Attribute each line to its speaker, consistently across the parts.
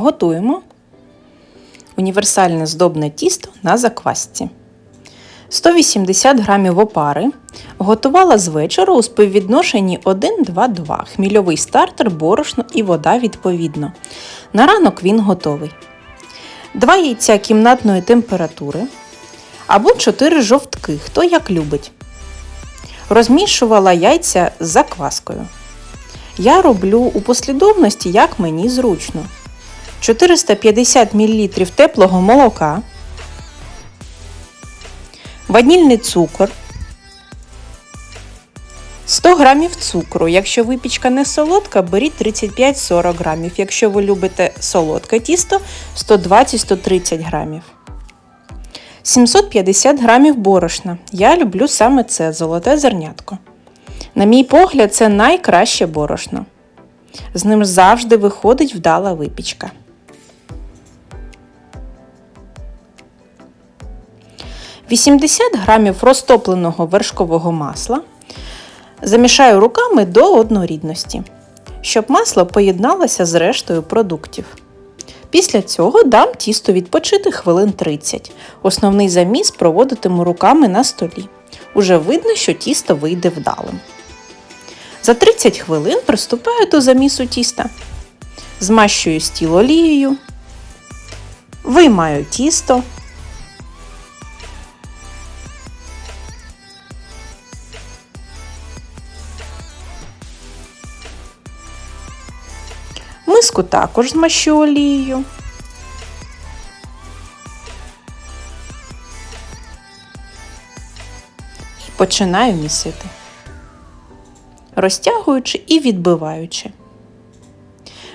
Speaker 1: Готуємо універсальне здобне тісто на заквасці. 180 г опари готувала з вечора у співвідношенні 1-2-2, хмільовий стартер, борошно і вода відповідно. На ранок він готовий. 2 яйця кімнатної температури або 4 жовтки, хто як любить. Розмішувала яйця з закваскою. Я роблю у послідовності, як мені зручно. 450 мл теплого молока, ванільний цукор, 100 г цукру. Якщо випічка не солодка, беріть 35-40 г. Якщо ви любите солодке тісто 120-130 г. 750 г борошна. Я люблю саме це золоте зернятко. На мій погляд, це найкраще борошно. З ним завжди виходить вдала випічка. Вісімдесят грамів розтопленого вершкового масла замішаю руками до однорідності, щоб масло поєдналося з рештою продуктів. Після цього дам тісто відпочити хвилин 30. Основний заміс проводитиму руками на столі. Уже видно, що тісто вийде вдалим. За 30 хвилин приступаю до замісу тіста. Змащую стіл олією, виймаю тісто. Миску також змащу олією. І починаю місити розтягуючи і відбиваючи.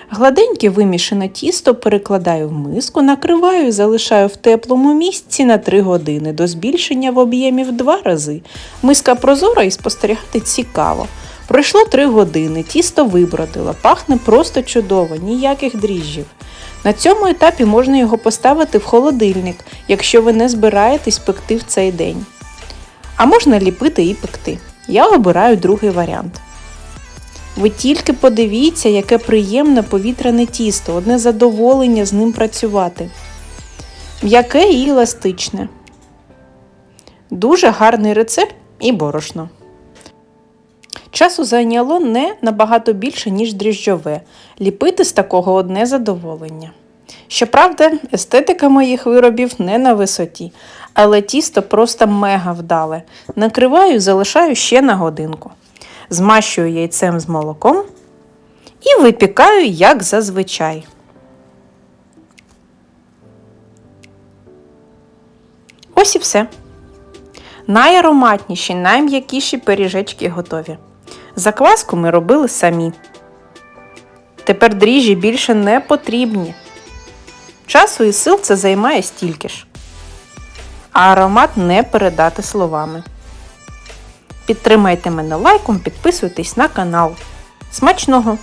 Speaker 1: Гладеньке вимішане тісто перекладаю в миску, накриваю і залишаю в теплому місці на 3 години до збільшення в об'ємі в 2 рази. Миска прозора і спостерігати цікаво. Пройшло 3 години, тісто вибродило, пахне просто чудово, ніяких дріжджів. На цьому етапі можна його поставити в холодильник, якщо ви не збираєтесь пекти в цей день. А можна ліпити і пекти. Я обираю другий варіант. Ви тільки подивіться, яке приємне повітряне тісто, одне задоволення з ним працювати. М'яке і еластичне. Дуже гарний рецепт і борошно. Часу зайняло не набагато більше, ніж дріжджове. Ліпити з такого одне задоволення. Щоправда, естетика моїх виробів не на висоті, але тісто просто мега вдале. Накриваю, залишаю ще на годинку змащую яйцем з молоком і випікаю, як зазвичай. Ось і все. Найароматніші, найм'якіші пиріжечки готові. Закваску ми робили самі. Тепер дріжджі більше не потрібні. Часу і сил це займає стільки ж. А аромат не передати словами. Підтримайте мене лайком, підписуйтесь на канал. Смачного!